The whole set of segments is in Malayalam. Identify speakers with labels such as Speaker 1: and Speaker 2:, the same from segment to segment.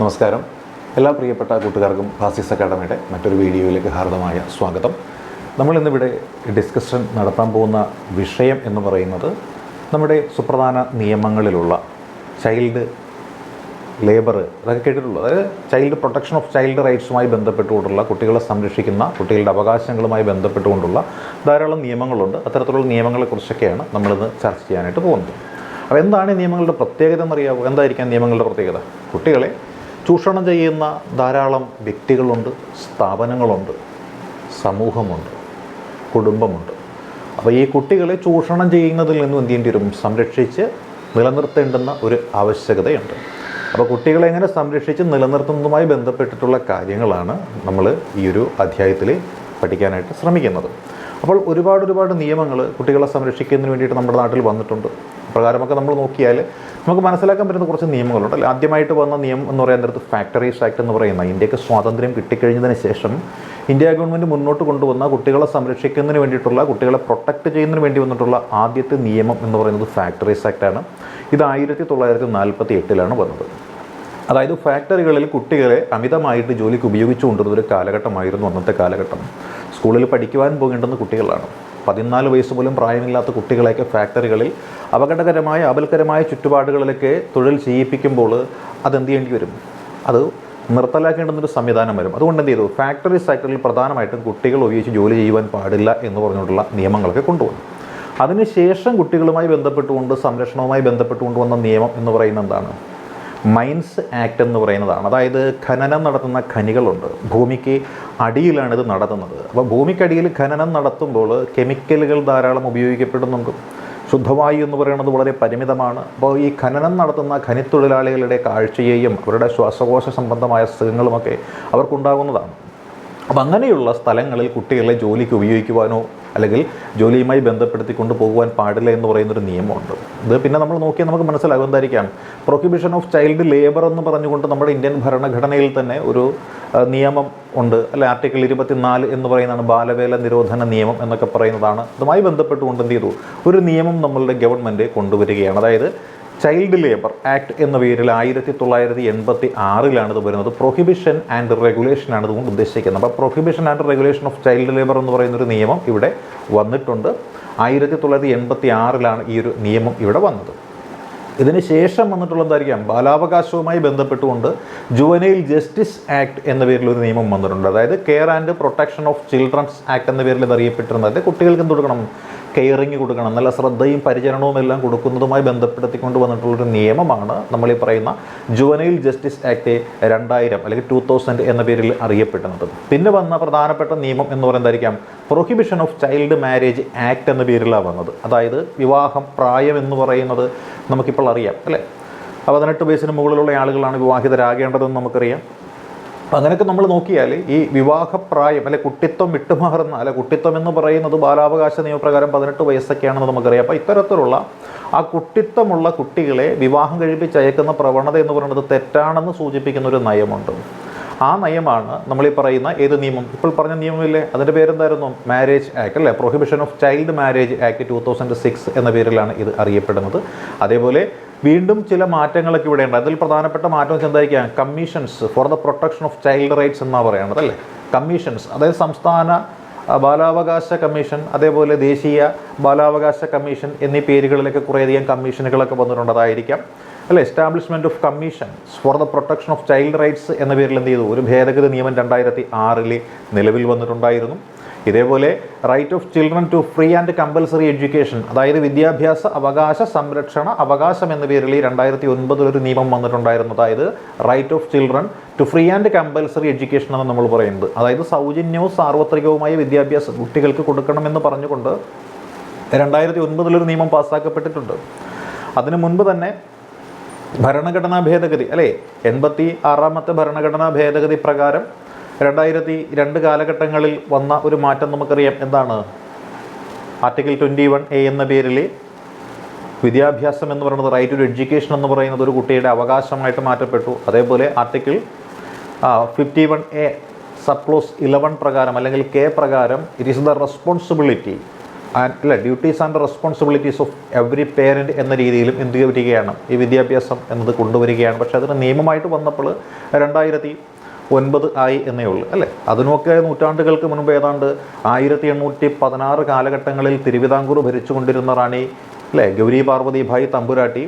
Speaker 1: നമസ്കാരം. എല്ലാ പ്രിയപ്പെട്ട കൂട്ടുകാർക്കും ഫാസിസ് അക്കാഡമിയുടെ മറ്റൊരു വീഡിയോയിലേക്ക് ഹാർദമായ സ്വാഗതം. നമ്മൾ ഇന്നിവിടെ ഡിസ്കഷൻ നടത്താൻ പോകുന്ന വിഷയം എന്ന് പറയുന്നത് നമ്മുടെ സുപ്രധാന നിയമങ്ങളിലുള്ള ചൈൽഡ് ലേബർ അതൊക്കെ കേട്ടിട്ടുള്ളൂ അതായത് ചൈൽഡ് പ്രൊട്ടക്ഷൻ ഓഫ് ചൈൽഡ് റൈറ്റ്സുമായി ബന്ധപ്പെട്ടുകൊണ്ടുള്ള കുട്ടികളെ സംരക്ഷിക്കുന്ന കുട്ടികളുടെ അവകാശങ്ങളുമായി ബന്ധപ്പെട്ടുകൊണ്ടുള്ള ധാരാളം നിയമങ്ങളുണ്ട്. അത്തരത്തിലുള്ള നിയമങ്ങളെക്കുറിച്ചൊക്കെയാണ് നമ്മളിന്ന് ചർച്ച ചെയ്യാനായിട്ട് പോകുന്നത്. അപ്പോൾ എന്താണ് ഈ നിയമങ്ങളുടെ പ്രത്യേകത എന്നറിയാമോ എന്തായിരിക്കാം നിയമങ്ങളുടെ പ്രത്യേകത? കുട്ടികളെ ചൂഷണം ചെയ്യുന്ന ധാരാളം വ്യക്തികളുണ്ട് സ്ഥാപനങ്ങളുണ്ട് സമൂഹമുണ്ട് കുടുംബമുണ്ട്. അപ്പോൾ ഈ കുട്ടികളെ ചൂഷണം ചെയ്യുന്നതിൽ നിന്നും എന്ത് ചെയ്യേണ്ടി വരും? സംരക്ഷിച്ച് നിലനിർത്തേണ്ടുന്ന ഒരു ആവശ്യകതയുണ്ട്. അപ്പോൾ കുട്ടികളെ എങ്ങനെ സംരക്ഷിച്ച് നിലനിർത്തുന്നതുമായി ബന്ധപ്പെട്ടിട്ടുള്ള കാര്യങ്ങളാണ് നമ്മൾ ഈ ഒരു അധ്യായത്തിൽ പഠിക്കാനായിട്ട് ശ്രമിക്കുന്നത്. അപ്പോൾ ഒരുപാട് ഒരുപാട് നിയമങ്ങൾ കുട്ടികളെ സംരക്ഷിക്കുന്നതിന് വേണ്ടിയിട്ട് നമ്മുടെ നാട്ടിൽ വന്നിട്ടുണ്ട്. പ്രകാരമൊക്കെ നമ്മൾ നോക്കിയാൽ നമുക്ക് മനസ്സിലാക്കാൻ പറ്റുന്ന കുറച്ച് നിയമങ്ങളുണ്ട്. അല്ലേ ആദ്യമായിട്ട് വന്ന നിയമം എന്ന് പറയുന്ന നേരത്ത് ഫാക്ടറീസ് ആക്ട് എന്ന് പറയുന്ന ഇന്ത്യയ്ക്ക് സ്വാതന്ത്ര്യം കിട്ടിക്കഴിഞ്ഞതിന് ശേഷം ഇന്ത്യ ഗവൺമെന്റ് മുന്നോട്ട് കൊണ്ടുവന്ന കുട്ടികളെ സംരക്ഷിക്കുന്നതിന് വേണ്ടിയിട്ടുള്ള കുട്ടികളെ പ്രൊട്ടക്റ്റ് ചെയ്യുന്നതിന് വേണ്ടി വന്നിട്ടുള്ള ആദ്യത്തെ നിയമം എന്ന് പറയുന്നത് ഫാക്ടറീസ് ആക്ടാണ് ഇത് ആയിരത്തി തൊള്ളായിരത്തി നാൽപ്പത്തി എട്ടിലാണ് വന്നത്. അതായത് ഫാക്ടറികളിൽ കുട്ടികളെ അമിതമായിട്ട് ജോലിക്ക് ഉപയോഗിച്ചുകൊണ്ടിരുന്ന ഒരു കാലഘട്ടമായിരുന്നു അന്നത്തെ കാലഘട്ടം. സ്കൂളിൽ പഠിക്കുവാൻ പോകേണ്ടുന്ന കുട്ടികളാണ്. പതിനാല് വയസ്സ് പോലും പ്രായമില്ലാത്ത കുട്ടികളെയൊക്കെ ഫാക്ടറികളിൽ അപകടകരമായ അപൽക്കരമായ ചുറ്റുപാടുകളിലൊക്കെ തൊഴിൽ ചെയ്യിപ്പിക്കുമ്പോൾ അതെന്ത് ചെയ്യേണ്ടി വരും? അത് നിർത്തലാക്കേണ്ടുന്നൊരു സംവിധാനം വരും. അതുകൊണ്ട് എന്ത് ചെയ്തു? ഫാക്ടറി സെക്ടറിൽ പ്രധാനമായിട്ടും കുട്ടികൾ ഉപയോഗിച്ച് ജോലി ചെയ്യുവാൻ പാടില്ല എന്ന് പറഞ്ഞുകൊണ്ടുള്ള നിയമങ്ങളൊക്കെ കൊണ്ടുവന്നു. അതിനുശേഷം കുട്ടികളുമായി ബന്ധപ്പെട്ടുകൊണ്ട് സംരക്ഷണവുമായി ബന്ധപ്പെട്ടുകൊണ്ട് വന്ന നിയമം എന്ന് പറയുന്നത് എന്താണ്? മൈൻസ് ആക്ട് എന്ന് പറയുന്നതാണ്. അതായത് ഖനനം നടത്തുന്ന ഖനികളുണ്ട്. ഭൂമിക്ക് അടിയിലാണ് ഇത് നടത്തുന്നത്. അപ്പോൾ ഭൂമിക്കടിയിൽ ഖനനം നടത്തുമ്പോൾ കെമിക്കലുകൾ ധാരാളം ഉപയോഗിക്കപ്പെടുന്നുണ്ട്. ശുദ്ധവായു എന്ന് പറയുന്നത് വളരെ പരിമിതമാണ്. അപ്പോൾ ഈ ഖനനം നടത്തുന്ന ഖനിത്തൊഴിലാളികളുടെ കാഴ്ചയെയും അവരുടെ ശ്വാസകോശ സംബന്ധമായ അസുഖങ്ങളുമൊക്കെ അവർക്കുണ്ടാകുന്നതാണ്. അപ്പം അങ്ങനെയുള്ള സ്ഥലങ്ങളിൽ കുട്ടികളെ ജോലിക്ക് ഉപയോഗിക്കുവാനോ അല്ലെങ്കിൽ ജോലിയുമായി ബന്ധപ്പെടുത്തി കൊണ്ടുപോകുവാൻ പാടില്ല എന്ന് പറയുന്നൊരു നിയമമുണ്ട്. ഇത് പിന്നെ നമ്മൾ നോക്കിയാൽ നമുക്ക് മനസ്സിലാകും എന്തായിരിക്കാം. പ്രൊഹിബിഷൻ ഓഫ് ചൈൽഡ് ലേബർ എന്ന് പറഞ്ഞുകൊണ്ട് നമ്മുടെ ഇന്ത്യൻ ഭരണഘടനയിൽ തന്നെ ഒരു നിയമം ഉണ്ട്. അല്ലെ ആർട്ടിക്കിൾ ഇരുപത്തിനാല് എന്ന് പറയുന്നതാണ് ബാലവേല നിരോധന നിയമം എന്നൊക്കെ പറയുന്നതാണ്. അതുമായി ബന്ധപ്പെട്ടുകൊണ്ട് എന്ത് ചെയ്തു? ഒരു നിയമം നമ്മളുടെ ഗവൺമെന്റ് കൊണ്ടുവരികയാണ്. അതായത് ചൈൽഡ് ലേബർ ആക്ട് എന്ന പേരിൽ ആയിരത്തി തൊള്ളായിരത്തി എൺപത്തി ആറിലാണ് ഇത് വരുന്നത്. പ്രൊഹിബിഷൻ ആൻഡ് റെഗുലേഷൻ ആണ് ഇതുകൊണ്ട് ഉദ്ദേശിക്കുന്നത്. അപ്പോൾ prohibition and regulation of child labour എന്ന് പറയുന്നൊരു നിയമം ഇവിടെ വന്നിട്ടുണ്ട്. ആയിരത്തി തൊള്ളായിരത്തി എൺപത്തി ആറിലാണ് ഈ ഒരു നിയമം ഇവിടെ വന്നത്. ഇതിന് ശേഷം വന്നിട്ടുള്ള എന്തായിരിക്കാം? ബാലാവകാശവുമായി ബന്ധപ്പെട്ടുകൊണ്ട് ജുവനൈൽ ജസ്റ്റിസ് ആക്ട് എന്ന പേരിൽ ഒരു നിയമം വന്നിട്ടുണ്ട്. അതായത് care and protection of childrens act എന്ന പേരിൽ ഇത് അറിയപ്പെട്ടിരുന്നത് കുട്ടികൾക്ക് എന്ത് കൊടുക്കണം? കെയറിങ് കൊടുക്കണം. നല്ല ശ്രദ്ധയും പരിചരണവും എല്ലാം കൊടുക്കുന്നതുമായി ബന്ധപ്പെടുത്തിക്കൊണ്ട് വന്നിട്ടുള്ളൊരു നിയമമാണ് നമ്മൾ ഈ പറയുന്ന ജുവനൈൽ ജസ്റ്റിസ് ആക്ട് രണ്ടായിരം അല്ലെങ്കിൽ ടു തൗസൻഡ് എന്ന പേരിൽ അറിയപ്പെടുന്നത്. പിന്നെ വന്ന പ്രധാനപ്പെട്ട നിയമം എന്ന് പറയുന്നതായിരിക്കാം prohibition of child marriage act എന്ന പേരിലാണ് വന്നത്. അതായത് വിവാഹം പ്രായം എന്ന് പറയുന്നത് നമുക്കിപ്പോൾ അറിയാം അല്ലേ? പതിനെട്ട് വയസ്സിന് മുകളിലുള്ള ആളുകളാണ് വിവാഹിതരാകേണ്ടതെന്ന് നമുക്കറിയാം. അപ്പം അങ്ങനെയൊക്കെ നമ്മൾ നോക്കിയാൽ ഈ വിവാഹപ്രായം അല്ലെ കുട്ടിത്വം വിട്ടുമാറുന്ന അല്ലെ കുട്ടിത്വം എന്ന് പറയുന്നത് ബാലാവകാശ നിയമപ്രകാരം പതിനെട്ട് വയസ്സൊക്കെയാണെന്ന് നമുക്കറിയാം അപ്പോൾ ഇത്തരത്തിലുള്ള ആ കുട്ടിത്വമുള്ള കുട്ടികളെ വിവാഹം കഴിപ്പിച്ച് അയക്കുന്ന പ്രവണത എന്ന് പറയുന്നത് തെറ്റാണെന്ന് സൂചിപ്പിക്കുന്ന ഒരു നയമുണ്ട്. ആ നയമാണ് നമ്മൾ ഈ പറയുന്ന ഏത് നിയമം? ഇപ്പോൾ പറഞ്ഞ നിയമമില്ലേ? അതിന്റെ പേരെന്തായിരുന്നു? മാരേജ് ആക്ട് അല്ലേ? Prohibition of child marriage act two thousand six എന്ന പേരിലാണ് ഇത് അറിയപ്പെടുന്നത്. അതേപോലെ വീണ്ടും ചില മാറ്റങ്ങളൊക്കെ ഇവിടെ ഉണ്ട്. അതിൽ പ്രധാനപ്പെട്ട മാറ്റം എന്തായിരിക്കാം commissions for the protection of child rights എന്നാണ് പറയുന്നത് അല്ലേ? കമ്മീഷൻസ് അതായത് സംസ്ഥാന ബാലാവകാശ കമ്മീഷൻ അതേപോലെ ദേശീയ ബാലാവകാശ കമ്മീഷൻ എന്നീ പേരുകളിലൊക്കെ കുറേയധികം കമ്മീഷനുകളൊക്കെ വന്നിട്ടുണ്ട്. അതായിരിക്കാം അല്ലെ? Establishment of commission for the protection of child rights എന്ന പേരിൽ എന്ത് ചെയ്തു? ഒരു ഭേദഗതി നിയമം രണ്ടായിരത്തി ആറിൽ നിലവിൽ വന്നിട്ടുണ്ടായിരുന്നു. ഇതേപോലെ right of children to free and compulsory education അതായത് വിദ്യാഭ്യാസ അവകാശ സംരക്ഷണ അവകാശം എന്ന പേരിൽ ഈ രണ്ടായിരത്തി ഒൻപതിൽ ഒരു നിയമം വന്നിട്ടുണ്ടായിരുന്നു. അതായത് right of children to free and compulsory education എന്ന് നമ്മൾ പറയുന്നത്. അതായത് സൗജന്യവും സാർവത്രികവുമായ വിദ്യാഭ്യാസം കുട്ടികൾക്ക് കൊടുക്കണമെന്ന് പറഞ്ഞുകൊണ്ട് രണ്ടായിരത്തി ഒൻപതിലൊരു നിയമം പാസ്സാക്കപ്പെട്ടിട്ടുണ്ട്. അതിനു മുൻപ് തന്നെ ഭരണഘടനാ ഭേദഗതി അല്ലേ? എൺപത്തി ആറാമത്തെ ഭരണഘടനാ ഭേദഗതി പ്രകാരം രണ്ടായിരത്തി രണ്ട് കാലഘട്ടങ്ങളിൽ വന്ന ഒരു മാറ്റം നമുക്കറിയാം. എന്താണ്? ആർട്ടിക്കിൾ ട്വന്റി വൺ എ എന്ന പേരിൽ വിദ്യാഭ്യാസം എന്ന് പറയുന്നത് റൈറ്റ് ടു എഡ്യൂക്കേഷൻ എന്ന് പറയുന്നത് ഒരു കുട്ടിയുടെ അവകാശമായിട്ട് മാറ്റപ്പെട്ടു. അതേപോലെ article fifty one A sub clause eleven പ്രകാരം അല്ലെങ്കിൽ കെ പ്രകാരം it is the responsibility and അല്ല duties and responsibilities of every parent എന്ന രീതിയിലും എന്ത് വരികയാണ്. ഈ വിദ്യാഭ്യാസം എന്നത് കൊണ്ടുവരികയാണ്. പക്ഷേ അതിന് നിയമമായിട്ട് വന്നപ്പോൾ രണ്ടായിരത്തി ഒൻപത് ആയി എന്നേ ഉള്ളൂ അല്ലേ? അതിനൊക്കെ നൂറ്റാണ്ടുകൾക്ക് മുൻപ് ഏതാണ്ട് ആയിരത്തി എണ്ണൂറ്റി പതിനാറ് കാലഘട്ടങ്ങളിൽ തിരുവിതാംകൂർ ഭരിച്ചുകൊണ്ടിരുന്ന റാണി അല്ലേ? ഗൗരി പാർവതി പാർവതിഭായ് തമ്പുരാട്ടി.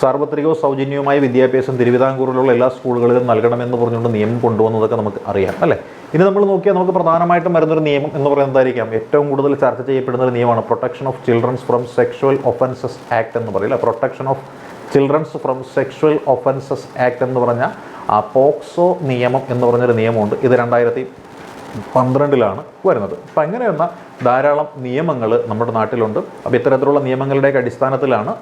Speaker 1: സാർവത്രികവും സൗജന്യവുമായ വിദ്യാഭ്യാസം തിരുവിതാംകൂറിലുള്ള എല്ലാ സ്കൂളുകളിലും നൽകണമെന്ന് പറഞ്ഞുകൊണ്ട് നിയമം കൊണ്ടുവന്നതൊക്കെ നമുക്ക് അറിയാം അല്ലേ? ഇനി നമ്മൾ നോക്കിയാൽ നമുക്ക് പ്രധാനമായിട്ടും വരുന്നൊരു നിയമം എന്ന് പറയുന്നതായിരിക്കാം. ഏറ്റവും കൂടുതൽ ചർച്ച ചെയ്യപ്പെടുന്ന ഒരു നിയമമാണ് protection of childrens from sexual offences act എന്ന് പറയില്ല protection of childrens from sexual offences act എന്ന് പറഞ്ഞ ആ പോക്സോ നിയമം എന്ന് പറഞ്ഞൊരു നിയമമുണ്ട്. ഇത് രണ്ടായിരത്തി പന്ത്രണ്ടിലാണ് വരുന്നത്. അപ്പം അങ്ങനെയുള്ള ധാരാളം നിയമങ്ങൾ നമ്മുടെ നാട്ടിലുണ്ട്. അപ്പോൾ ഇത്തരത്തിലുള്ള നിയമങ്ങളുടെയൊക്കെ അടിസ്ഥാനത്തിലാണ്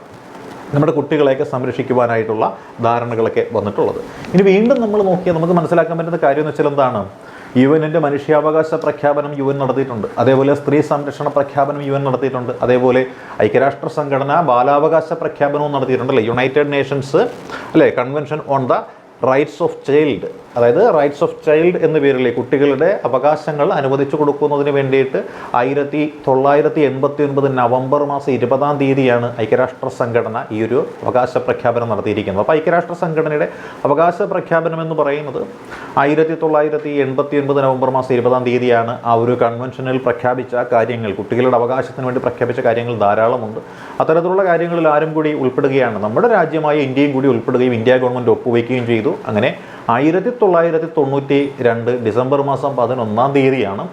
Speaker 1: നമ്മുടെ കുട്ടികളെയൊക്കെ സംരക്ഷിക്കുവാനായിട്ടുള്ള ധാരണകളൊക്കെ വന്നിട്ടുള്ളത്. ഇനി വീണ്ടും നമ്മൾ നോക്കിയാൽ നമുക്ക് മനസ്സിലാക്കാൻ പറ്റുന്ന കാര്യം എന്ന് വെച്ചാൽ എന്താണ്? യു എന്റെ മനുഷ്യാവകാശ പ്രഖ്യാപനം യു എൻ നടത്തിയിട്ടുണ്ട്. അതേപോലെ സ്ത്രീ സംരക്ഷണ പ്രഖ്യാപനം യു എൻ നടത്തിയിട്ടുണ്ട്. അതേപോലെ ഐക്യരാഷ്ട്ര സംഘടന ബാലാവകാശ പ്രഖ്യാപനവും നടത്തിയിട്ടുണ്ട്. അല്ലേ? യുണൈറ്റഡ് നേഷൻസ് അല്ലേ? Convention on the rights of child അതായത് റൈറ്റ്സ് ഓഫ് ചൈൽഡ് എന്ന പേരിൽ കുട്ടികളുടെ അവകാശങ്ങൾ അനുവദിച്ചു കൊടുക്കുന്നതിന് വേണ്ടിയിട്ട് ആയിരത്തി തൊള്ളായിരത്തി എൺപത്തി ഒൻപത് നവംബർ മാസം ഇരുപതാം തീയതിയാണ് ഐക്യരാഷ്ട്ര സംഘടന ഈ ഒരു അവകാശ പ്രഖ്യാപനം നടത്തിയിരിക്കുന്നത്. അപ്പോൾ ഐക്യരാഷ്ട്ര സംഘടനയുടെ അവകാശ പ്രഖ്യാപനം എന്ന് പറയുന്നത് ആയിരത്തി തൊള്ളായിരത്തി എൺപത്തി ഒൻപത് നവംബർ മാസം ഇരുപതാം തീയതിയാണ് ആ ഒരു കൺവെൻഷനിൽ പ്രഖ്യാപിച്ച കാര്യങ്ങൾ കുട്ടികളുടെ അവകാശത്തിന് വേണ്ടി പ്രഖ്യാപിച്ച കാര്യങ്ങൾ ധാരാളമുണ്ട്. അത്തരത്തിലുള്ള കാര്യങ്ങളിൽ ആരും കൂടി ഉൾപ്പെടുകയാണ്. നമ്മുടെ രാജ്യമായ ഇന്ത്യയും കൂടി ഉൾപ്പെടുകയും ഇന്ത്യ ഗവൺമെന്റ് ഒപ്പുവയ്ക്കുകയും ചെയ്തു. അങ്ങനെ ആയിരത്തി തൊള്ളായിരത്തി തൊണ്ണൂറ്റി രണ്ട് ഡിസംബർ മാസം പതിനൊന്നാം തീയതിയാണ്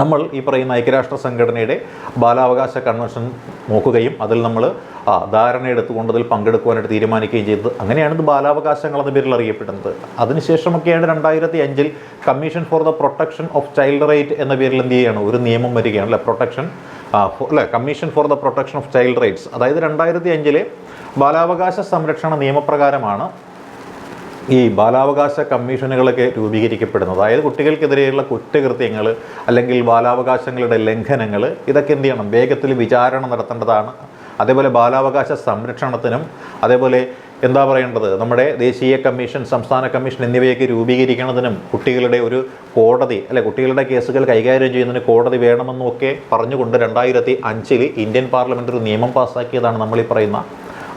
Speaker 1: നമ്മൾ ഈ പറയുന്ന ഐക്യരാഷ്ട്ര സംഘടനയുടെ ബാലാവകാശ കൺവെൻഷൻ നോക്കുകയും അതിൽ നമ്മൾ ആ ധാരണ എടുത്തുകൊണ്ട് അതിൽ പങ്കെടുക്കുവാനായിട്ട് തീരുമാനിക്കുകയും ചെയ്തത്. അങ്ങനെയാണ് ഇത് ബാലാവകാശങ്ങൾ എന്ന പേരിൽ അറിയപ്പെടുന്നത്. അതിനുശേഷമൊക്കെയാണ് രണ്ടായിരത്തി അഞ്ചിൽ commission for the protection of child right എന്ന പേരിൽ എന്ത് ചെയ്യുകയാണ്? ഒരു നിയമം വരികയാണ് അല്ലെ? പ്രൊട്ടക്ഷൻ അല്ലെ? Commission for the protection of child rights. അതായത് രണ്ടായിരത്തി അഞ്ചിലെ ബാലാവകാശ സംരക്ഷണ നിയമപ്രകാരമാണ് ഈ ബാലാവകാശ കമ്മീഷനുകളൊക്കെ രൂപീകരിക്കപ്പെടുന്നത്. അതായത് കുട്ടികൾക്കെതിരെയുള്ള കുറ്റകൃത്യങ്ങൾ അല്ലെങ്കിൽ ബാലാവകാശങ്ങളുടെ ലംഘനങ്ങൾ ഇതൊക്കെ എന്ത് ചെയ്യണം? വേഗത്തിൽ വിചാരണ നടത്തേണ്ടതാണ്. അതേപോലെ ബാലാവകാശ സംരക്ഷണത്തിനും അതേപോലെ എന്താ പറയേണ്ടത്? നമ്മുടെ ദേശീയ കമ്മീഷൻ സംസ്ഥാന കമ്മീഷൻ എന്നിവയൊക്കെ രൂപീകരിക്കുന്നതിനും കുട്ടികളുടെ ഒരു കോടതി അല്ലെ കുട്ടികളുടെ കേസുകൾ കൈകാര്യം ചെയ്യുന്നതിന് കോടതി വേണമെന്നൊക്കെ പറഞ്ഞുകൊണ്ട് രണ്ടായിരത്തി അഞ്ചിൽ ഇന്ത്യൻ പാർലമെന്റ് ഒരു നിയമം പാസ്സാക്കിയതാണ് നമ്മൾ ഈ പറയുന്ന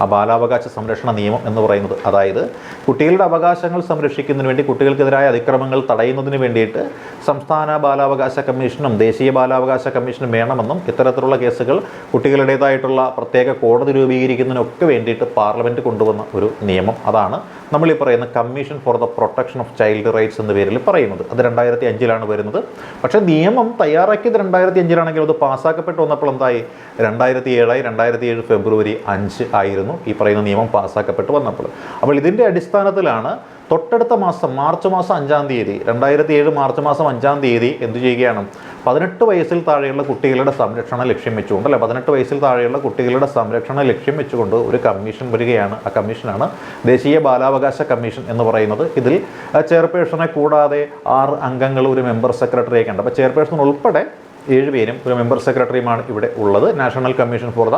Speaker 1: ആ ബാലാവകാശ സംരക്ഷണ നിയമം എന്ന് പറയുന്നത്. അതായത് കുട്ടികളുടെ അവകാശങ്ങൾ സംരക്ഷിക്കുന്നതിന് വേണ്ടി കുട്ടികൾക്കെതിരായ അതിക്രമങ്ങൾ തടയുന്നതിന് വേണ്ടിയിട്ട് സംസ്ഥാന ബാലാവകാശ കമ്മീഷനും ദേശീയ ബാലാവകാശ കമ്മീഷനും വേണമെന്നും ഇത്തരത്തിലുള്ള കേസുകൾ കുട്ടികളുടേതായിട്ടുള്ള പ്രത്യേക കോടതി രൂപീകരിക്കുന്നതിനൊക്കെ വേണ്ടിയിട്ട് പാർലമെന്റ് കൊണ്ടുവന്ന ഒരു നിയമം. അതാണ് നമ്മൾ ഈ പറയുന്ന commission for the protection of child rights എന്ന പേരിൽ പറയുന്നത്. അത് രണ്ടായിരത്തി അഞ്ചിലാണ് വരുന്നത്. പക്ഷേ നിയമം തയ്യാറാക്കിയത് രണ്ടായിരത്തി അഞ്ചിലാണെങ്കിൽ അത് പാസ്സാക്കപ്പെട്ട് വന്നപ്പോൾ എന്തായി? രണ്ടായിരത്തി ഏഴായി രണ്ടായിരത്തി ഏഴ് ഫെബ്രുവരി അഞ്ച് ആയിരുന്നു. ഈ പറയുന്ന നിയമം പാസ്സാക്കപ്പെട്ട് വന്നപ്പോൾ. അപ്പോൾ ഇതിന്റെ അടിസ്ഥാനത്തിലാണ് തൊട്ടടുത്ത മാസം മാർച്ച് മാസം അഞ്ചാം തീയതി രണ്ടായിരത്തി ഏഴ് മാർച്ച് മാസം അഞ്ചാം തീയതി എന്തു ചെയ്യുകയാണ്? പതിനെട്ട് വയസ്സിൽ താഴെയുള്ള കുട്ടികളുടെ സംരക്ഷണ ലക്ഷ്യം വെച്ചുകൊണ്ട് അല്ലെ? പതിനെട്ട് വയസ്സിൽ താഴെയുള്ള കുട്ടികളുടെ സംരക്ഷണ ലക്ഷ്യം വെച്ചുകൊണ്ട് ഒരു കമ്മീഷൻ വരികയാണ്. ആ കമ്മീഷനാണ് ദേശീയ ബാലാവകാശ കമ്മീഷൻ എന്ന് പറയുന്നത്. ഇതിൽ ചെയർപേഴ്സണെ കൂടാതെ ആറ് അംഗങ്ങൾ ഒരു മെമ്പർ സെക്രട്ടറിയൊക്കെ ഉണ്ട്. അപ്പോൾ ചെയർപേഴ്സൺ ഉൾപ്പെടെ ഏഴുപേരും ഒരു മെമ്പർ സെക്രട്ടറിയുമാണ് ഇവിടെ ഉള്ളത്. National commission for the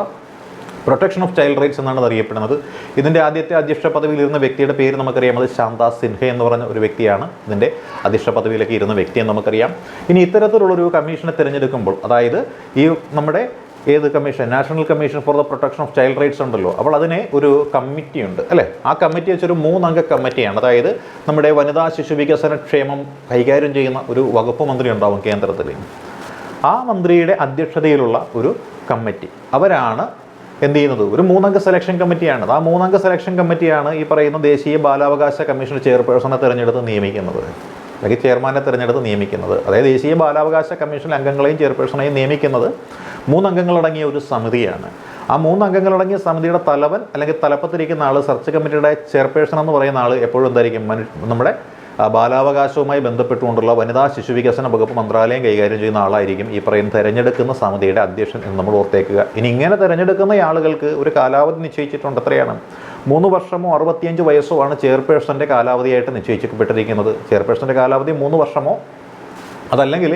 Speaker 1: protection of child rights എന്നാണ് അറിയപ്പെടുന്നത് ഇതിന്റെ ആദ്യത്തെ അധ്യക്ഷ പദവിയിൽ ഇരുന്ന വ്യക്തിയുടെ പേര് നമുക്കറിയാം. അത് ശാന്ത സിൻഹ എന്ന് പറഞ്ഞ ഒരു വ്യക്തിയാണ് ഇതിന്റെ അധ്യക്ഷ പദവിയിലേക്ക് ഇരുന്ന വ്യക്തി എന്ന് നമുക്കറിയാം. ഇനി ഇത്തരത്തിലുള്ളൊരു കമ്മീഷനെ തിരഞ്ഞെടുക്കുമ്പോൾ അതായത് ഈ നമ്മുടെ ഏത് commission? National commission for the protection of child rights ഉണ്ടല്ലോ. അപ്പോൾ അതിനെ ഒരു കമ്മിറ്റി ഉണ്ട് അല്ലേ? ആ കമ്മിറ്റി വെച്ചൊരു മൂന്നംഗ കമ്മിറ്റിയാണ്. അതായത് നമ്മുടെ വനിതാ ശിശു വികസന ക്ഷേമം കൈകാര്യം ചെയ്യുന്ന ഒരു വകുപ്പ് മന്ത്രി ഉണ്ടാവും കേന്ദ്രത്തിൽ. ആ മന്ത്രിയുടെ അധ്യക്ഷതയിലുള്ള ഒരു കമ്മിറ്റി. അവരാണ് എന്ത് ചെയ്യുന്നത്? ഒരു മൂന്നംഗ സെലക്ഷൻ കമ്മിറ്റിയാണ് ആ മൂന്നംഗ സെലക്ഷൻ കമ്മിറ്റിയാണ് ഈ പറയുന്ന ദേശീയ ബാലാവകാശ കമ്മീഷൻ ചെയർപേഴ്സണെ തിരഞ്ഞെടുത്ത് നിയമിക്കുന്നത്. അല്ലെങ്കിൽ ചെയർമാനെ തിരഞ്ഞെടുത്ത് നിയമിക്കുന്നത്. അതായത് ദേശീയ ബാലാവകാശ കമ്മീഷൻ അംഗങ്ങളെയും ചെയർപേഴ്സണെയും നിയമിക്കുന്നത് മൂന്നംഗങ്ങളടങ്ങിയ ഒരു സമിതിയാണ്. ആ മൂന്നംഗങ്ങളടങ്ങിയ സമിതിയുടെ തലവൻ അല്ലെങ്കിൽ തലപ്പത്തിരിക്കുന്ന ആൾ സെർച്ച് കമ്മിറ്റിയുടെ ചെയർപേഴ്സൺ എന്ന് പറയുന്ന ആൾ എപ്പോഴും എന്തായിരിക്കും? നമ്മുടെ ബാലാവകാശവുമായി ബന്ധപ്പെട്ടുകൊണ്ടുള്ള വനിതാ ശിശു വികസന വകുപ്പ് മന്ത്രാലയം കൈകാര്യം ചെയ്യുന്ന ആളായിരിക്കും ഈ പറയുന്ന തെരഞ്ഞെടുക്കുന്ന സമിതിയുടെ അധ്യക്ഷൻ എന്ന് നമ്മൾ ഓർത്തേക്കുക. ഇനി ഇങ്ങനെ തെരഞ്ഞെടുക്കുന്ന ആളുകൾക്ക് ഒരു കാലാവധി നിശ്ചയിച്ചിട്ടുണ്ട് എത്രയാണ് മൂന്ന് വർഷമോ അറുപത്തിയഞ്ച് വയസ്സോ ആണ് ചെയർപേഴ്സന്റെ കാലാവധിയായിട്ട് നിശ്ചയിക്കപ്പെട്ടിരിക്കുന്നത് ചെയർപേഴ്സന്റെ കാലാവധി മൂന്ന് വർഷമോ? അതല്ലെങ്കിൽ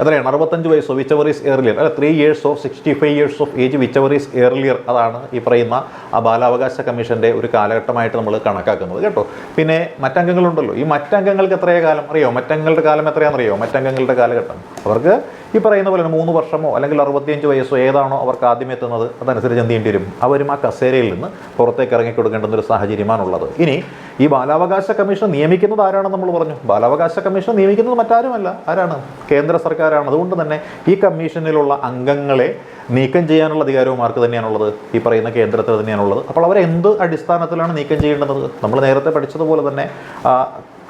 Speaker 1: എത്രയാണ്? അറുപത്തഞ്ച് വയസ്സോ വിച്ച് എവർ ഈസ് എയർലിയർ അല്ല three years of sixty five years of age whichever is earlier അതാണ് ഈ പറയുന്ന ആ ബാലാവകാശ കമ്മീഷന്റെ ഒരു കാലഘട്ടമായിട്ട് നമ്മൾ കണക്കാക്കുന്നത് കേട്ടോ. പിന്നെ മറ്റംഗങ്ങളുണ്ടല്ലോ. ഈ മറ്റംഗങ്ങൾക്ക് എത്രയേ കാലം? അറിയോ? മറ്റംഗങ്ങളുടെ കാലം എത്രയാണെന്നറിയോ? മറ്റംഗങ്ങളുടെ കാലഘട്ടം. അവർക്ക് ഈ പറയുന്ന പോലെ മൂന്ന് വർഷമോ അല്ലെങ്കിൽ അറുപത്തിയഞ്ച് വയസ്സോ ഏതാണോ അവർക്ക് ആദ്യം എത്തുന്നത് അതനുസരിച്ച് എന്ത് ചെയ്യേണ്ടി വരും അവരും ആ കസേരയിൽ നിന്ന് പുറത്തേക്ക് ഇറങ്ങിക്കൊടുക്കേണ്ടുന്ന ഒരു സാഹചര്യമാണുള്ളത്. ഇനി ഈ ബാലാവകാശ കമ്മീഷൻ നിയമിക്കുന്നത് ആരാണെന്ന് നമ്മൾ പറഞ്ഞു. ബാലാവകാശ കമ്മീഷൻ നിയമിക്കുന്നത് മറ്റാരുമല്ല. ആരാണ്? കേന്ദ്ര സർക്കാരാണ്. അതുകൊണ്ട് തന്നെ ഈ കമ്മീഷനിലുള്ള അംഗങ്ങളെ നീക്കം ചെയ്യാനുള്ള അധികാരവും ആർക്ക് തന്നെയാണുള്ളത്? ഈ പറയുന്ന കേന്ദ്രത്തിൽ തന്നെയാണുള്ളത്. അപ്പോൾ അവരെ എന്ത് അടിസ്ഥാനത്തിലാണ് നീക്കം ചെയ്യേണ്ടത്? നമ്മൾ നേരത്തെ പഠിച്ചതുപോലെ തന്നെ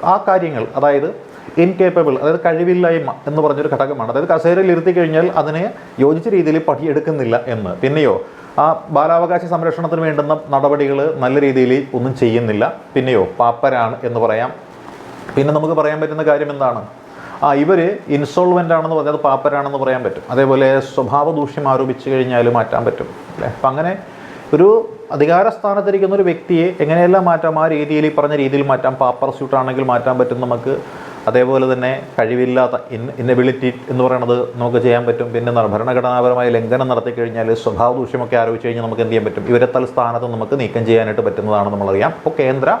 Speaker 1: ആ, കാര്യങ്ങൾ അതായത് ഇൻകേപ്പബിൾ അതായത് കഴിവില്ലായ്മ എന്ന് പറഞ്ഞൊരു ഘടകമാണ്. അതായത് കസേരയിൽ ഇരുത്തി കഴിഞ്ഞാൽ അതിനെ യോജിച്ച രീതിയിൽ പടിയെടുക്കുന്നില്ല എന്ന്. പിന്നെയോ ആ ബാലാവകാശ സംരക്ഷണത്തിന് വേണ്ടുന്ന നടപടികൾ നല്ല രീതിയിൽ ഒന്നും ചെയ്യുന്നില്ല. പിന്നെയോ പാപ്പരാണ് എന്ന് പറയാം. പിന്നെ നമുക്ക് പറയാൻ പറ്റുന്ന കാര്യം എന്താണ്? ആ ഇവർ ഇൻസോൾവെന്റ് ആണെന്ന് പറഞ്ഞാൽ പാപ്പരാണെന്ന് പറയാൻ പറ്റും. അതേപോലെ സ്വഭാവ ദൂഷ്യം ആരോപിച്ചു കഴിഞ്ഞാൽ മാറ്റാൻ പറ്റും. അല്ലേ? അപ്പം അങ്ങനെ ഒരു അധികാര സ്ഥാനത്തിരിക്കുന്ന ഒരു വ്യക്തിയെ എങ്ങനെയെല്ലാം മാറ്റാം? ആ രീതിയിൽ ഈ പറഞ്ഞ രീതിയിൽ മാറ്റാം. പാപ്പർ സ്യൂട്ട് ആണെങ്കിൽ മാറ്റാൻ പറ്റും നമുക്ക്. അതേപോലെ തന്നെ കഴിവില്ലാത്ത ഇൻ ഇന്നബിലിറ്റി എന്ന് പറയുന്നത് നമുക്ക് ചെയ്യാൻ പറ്റും. പിന്നെ ഭരണഘടനാപരമായ ലംഘനം നടത്തി കഴിഞ്ഞാൽ സ്വഭാവ ദൂഷ്യമൊക്കെ ആരോപിച്ച് കഴിഞ്ഞാൽ നമുക്ക് എന്ത് ചെയ്യാൻ പറ്റും? ഇവരെ തൽസ്ഥാനത്ത് നമുക്ക് നീക്കം ചെയ്യാനായിട്ട് പറ്റുന്നതാണ് നമ്മളറിയാം. അപ്പോൾ കേന്ദ്ര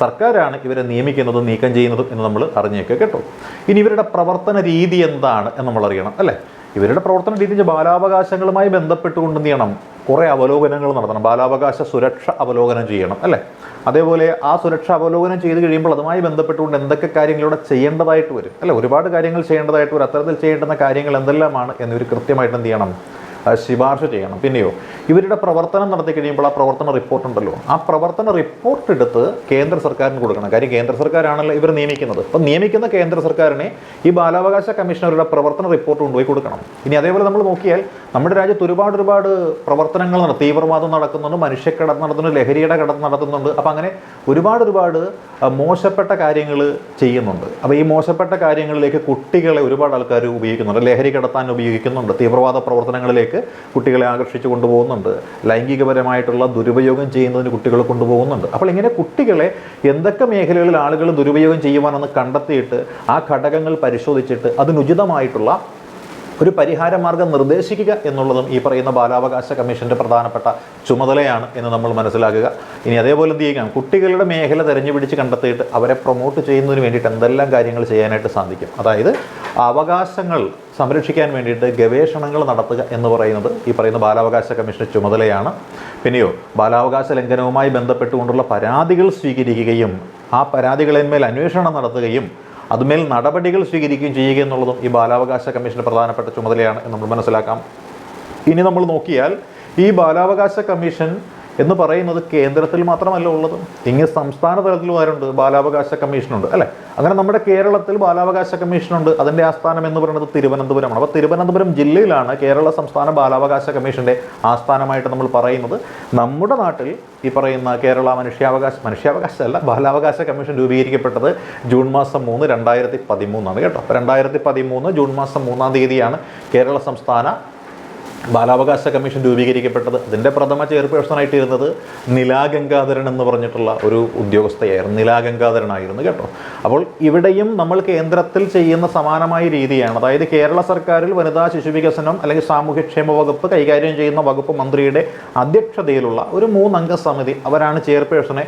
Speaker 1: സർക്കാരാണ് ഇവരെ നിയമിക്കുന്നതും നീക്കം ചെയ്യുന്നതും എന്ന് നമ്മൾ അറിഞ്ഞേക്കുക കേട്ടോ. ഇനി ഇവരുടെ പ്രവർത്തന രീതി എന്താണ് എന്ന് നമ്മൾ അറിയണം അല്ലേ? ഇവരുടെ പ്രവർത്തന രീതി ബാലാവകാശങ്ങളുമായി ബന്ധപ്പെട്ടുകൊണ്ട് എന്ത് ചെയ്യണം? കുറേ അവലോകനങ്ങൾ നടത്തണം. ബാലാവകാശ സുരക്ഷ അവലോകനം ചെയ്യണം അല്ലേ? അതേപോലെ ആ സുരക്ഷ അവലോകനം ചെയ്ത് കഴിയുമ്പോൾ അതുമായി ബന്ധപ്പെട്ടുകൊണ്ട് എന്തൊക്കെ കാര്യങ്ങളിലൂടെ ചെയ്യേണ്ടതായിട്ട് വരും? അല്ലേ? ഒരുപാട് കാര്യങ്ങൾ ചെയ്യേണ്ടതായിട്ട് വരും. അത്തരത്തിൽ ചെയ്യേണ്ടുന്ന കാര്യങ്ങൾ എന്തെല്ലാമാണ് എന്നിവർ കൃത്യമായിട്ട് എന്ത് ചെയ്യണം? ശുപാർശ ചെയ്യണം. പിന്നെയോ ഇവരുടെ പ്രവർത്തനം നടത്തി കഴിയുമ്പോൾ ആ പ്രവർത്തന റിപ്പോർട്ട് ഉണ്ടല്ലോ. ആ പ്രവർത്തന റിപ്പോർട്ട് എടുത്ത് കേന്ദ്ര സർക്കാരിന് കൊടുക്കണം. കാര്യം കേന്ദ്ര സർക്കാരാണല്ലോ ഇവർ നിയമിക്കുന്നത്. അപ്പം നിയമിക്കുന്ന കേന്ദ്ര സർക്കാരിനെ ഈ ബാലാവകാശ കമ്മീഷണറുടെ പ്രവർത്തന റിപ്പോർട്ട് കൊണ്ടുപോയി കൊടുക്കണം. ഇനി അതേപോലെ നമ്മൾ നോക്കിയാൽ നമ്മുടെ രാജ്യത്ത് ഒരുപാട് ഒരുപാട് പ്രവർത്തനങ്ങൾ നടത്തി തീവ്രവാദം നടക്കുന്നുണ്ട് മനുഷ്യക്കടത്ത് നടത്തുന്നുണ്ട് ലഹരിയുടെ കടത്ത് നടത്തുന്നുണ്ട്. അപ്പം അങ്ങനെ ഒരുപാട് ഒരുപാട് മോശപ്പെട്ട കാര്യങ്ങൾ ചെയ്യുന്നുണ്ട്. അപ്പോൾ ഈ മോശപ്പെട്ട കാര്യങ്ങളിലേക്ക് കുട്ടികളെ ഒരുപാട് ആൾക്കാർ ഉപയോഗിക്കുന്നുണ്ട്. ലഹരി കടത്താൻ ഉപയോഗിക്കുന്നുണ്ട്. തീവ്രവാദ പ്രവർത്തനങ്ങളിലേക്ക് കുട്ടികളെ ആകർഷിച്ചു കൊണ്ടുപോകുന്നുണ്ട്. ലൈംഗികപരമായിട്ടുള്ള ദുരുപയോഗം ചെയ്യുന്നതിന് കുട്ടികളെ കൊണ്ടുപോകുന്നുണ്ട്. അപ്പോൾ ഇങ്ങനെ കുട്ടികളെ എന്തൊക്കെ മേഖലകളിൽ ആളുകൾ ദുരുപയോഗം ചെയ്യുവാനെന്ന് കണ്ടെത്തിയിട്ട് ആ ഘടകങ്ങൾ പരിശോധിച്ചിട്ട് അതിനുചിതമായിട്ടുള്ള ഒരു പരിഹാര മാർഗം നിർദ്ദേശിക്കുക എന്നുള്ളതും ഈ പറയുന്ന ബാലാവകാശ കമ്മീഷന്റെ പ്രധാനപ്പെട്ട ചുമതലയാണ് എന്ന് നമ്മൾ മനസ്സിലാക്കുക. ഇനി അതേപോലെ എന്ത് ചെയ്യുക കുട്ടികളുടെ മേഖല തെരഞ്ഞുപിടിച്ച് കണ്ടെത്തിയിട്ട് അവരെ പ്രൊമോട്ട് ചെയ്യുന്നതിന് വേണ്ടിയിട്ട് എന്തെല്ലാം കാര്യങ്ങൾ ചെയ്യാനായിട്ട് സാധിക്കും? അതായത് അവകാശങ്ങൾ സംരക്ഷിക്കാൻ വേണ്ടിയിട്ട് ഗവേഷണങ്ങൾ നടത്തുക എന്ന് പറയുന്നത് ഈ പറയുന്ന ബാലാവകാശ കമ്മീഷന്റെ ചുമതലയാണ്. പിന്നെയോ ബാലാവകാശ ലംഘനവുമായി ബന്ധപ്പെട്ടുകൊണ്ടുള്ള പരാതികൾ സ്വീകരിക്കുകയും ആ പരാതികളിന്മേൽ അന്വേഷണം നടത്തുകയും അതുമേൽ നടപടികൾ സ്വീകരിക്കുകയും ചെയ്യുക എന്നുള്ളതും ഈ ബാലാവകാശ കമ്മീഷന്റെ പ്രധാനപ്പെട്ട ചുമതലയാണ് എന്ന് നമ്മൾ മനസ്സിലാക്കാം. ഇനി നമ്മൾ നോക്കിയാൽ ഈ ബാലാവകാശ കമ്മീഷൻ എന്ന് പറയുന്നത് കേന്ദ്രത്തിൽ മാത്രമല്ല ഉള്ളത്. ഇങ്ങനെ സംസ്ഥാന തലത്തിലും ആരുണ്ട് ബാലാവകാശ കമ്മീഷനുണ്ട് അല്ലേ? അങ്ങനെ നമ്മുടെ കേരളത്തിൽ ബാലാവകാശ കമ്മീഷനുണ്ട്. അതിന്റെ ആസ്ഥാനം എന്ന് പറയുന്നത് തിരുവനന്തപുരമാണ്. അപ്പോൾ തിരുവനന്തപുരം ജില്ലയിലാണ് കേരള സംസ്ഥാന ബാലാവകാശ കമ്മീഷന്റെ ആസ്ഥാനമായിട്ട് നമ്മൾ പറയുന്നത്. നമ്മുടെ നാട്ടിൽ ഈ പറയുന്ന കേരള മനുഷ്യാവകാശ മനുഷ്യാവകാശ അല്ല ബാലാവകാശ കമ്മീഷൻ രൂപീകരിക്കപ്പെട്ടത് ജൂൺ മാസം മൂന്ന് രണ്ടായിരത്തി പതിമൂന്നാണ് കേട്ടോ. രണ്ടായിരത്തി പതിമൂന്ന് ജൂൺ മാസം മൂന്നാം തീയതിയാണ് കേരള സംസ്ഥാന ബാലാവകാശ കമ്മീഷൻ രൂപീകരിക്കപ്പെട്ടത്. അതിന്റെ പ്രഥമ ചെയർപേഴ്സണായിട്ടിരുന്നത് നിലാ ഗംഗാധരൻ എന്ന് പറഞ്ഞിട്ടുള്ള ഒരു ഉദ്യോഗസ്ഥയായിരുന്നു. നിലാ ഗംഗാധരനായിരുന്നു കേട്ടോ. അപ്പോൾ ഇവിടെയും നമ്മൾ കേന്ദ്രത്തിൽ ചെയ്യുന്ന സമാനമായ രീതിയാണ്. അതായത് കേരള സർക്കാരിൽ വനിതാ ശിശു വികസനം അല്ലെങ്കിൽ സാമൂഹ്യക്ഷേമ വകുപ്പ് കൈകാര്യം ചെയ്യുന്ന വകുപ്പ് മന്ത്രിയുടെ അധ്യക്ഷതയിലുള്ള ഒരു മൂന്നംഗ സമിതി അവരാണ് ചെയർപേഴ്സണെ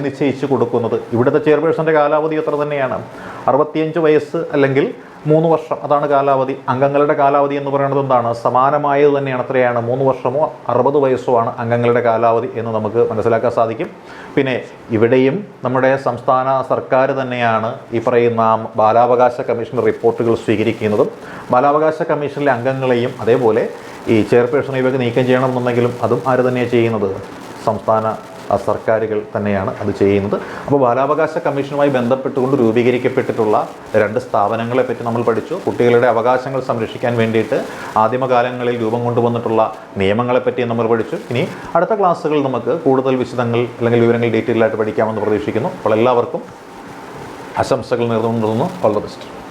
Speaker 1: നിശ്ചയിച്ചു കൊടുക്കുന്നത്. ഇവിടുത്തെ ചെയർപേഴ്സന്റെ കാലാവധി എത്ര തന്നെയാണ്? അറുപത്തിയഞ്ച് വയസ്സ് അല്ലെങ്കിൽ മൂന്ന് വർഷം. അതാണ് കാലാവധി. അംഗങ്ങളുടെ കാലാവധി എന്ന് പറയുന്നത് എന്താണ്? സമാനമായത് തന്നെയാണ്. എത്രയാണ്? മൂന്ന് വർഷമോ അറുപത് വയസ്സോ ആണ് അംഗങ്ങളുടെ കാലാവധി എന്ന് നമുക്ക് മനസ്സിലാക്കാൻ സാധിക്കും. പിന്നെ ഇവിടെയും നമ്മുടെ സംസ്ഥാന സർക്കാർ തന്നെയാണ് ഈ പറയുന്ന ബാലാവകാശ കമ്മീഷൻ റിപ്പോർട്ടുകൾ സ്വീകരിക്കുന്നതും ബാലാവകാശ കമ്മീഷനിലെ അംഗങ്ങളെയും അതേപോലെ ഈ ചെയർപേഴ്സണെ ഇവയൊക്കെ നീക്കം ചെയ്യണമെന്നുണ്ടെങ്കിലും അതും ആര് തന്നെയാണ് ചെയ്യുന്നത്? സംസ്ഥാന സർക്കാരുകൾ തന്നെയാണ് അത് ചെയ്യുന്നത്. അപ്പോൾ ബാലാവകാശ കമ്മീഷനുമായി ബന്ധപ്പെട്ടുകൊണ്ട് രൂപീകരിക്കപ്പെട്ടിട്ടുള്ള രണ്ട് സ്ഥാപനങ്ങളെ പറ്റി നമ്മൾ പഠിച്ചു. കുട്ടികളുടെ അവകാശങ്ങൾ സംരക്ഷിക്കാൻ വേണ്ടിയിട്ട് ആദിമകാലങ്ങളിൽ രൂപം കൊണ്ടുവന്നിട്ടുള്ള നിയമങ്ങളെപ്പറ്റി നമ്മൾ പഠിച്ചു. ഇനി അടുത്ത ക്ലാസ്സുകളിൽ നമുക്ക് കൂടുതൽ വിശദങ്ങൾ അല്ലെങ്കിൽ വിവരങ്ങൾ ഡീറ്റെയിൽ ആയിട്ട് പഠിക്കാമെന്ന് പ്രതീക്ഷിക്കുന്നു. അപ്പോൾ എല്ലാവർക്കും ആശംസകൾ നേർന്നുകൊണ്ടിരുന്നു. All the best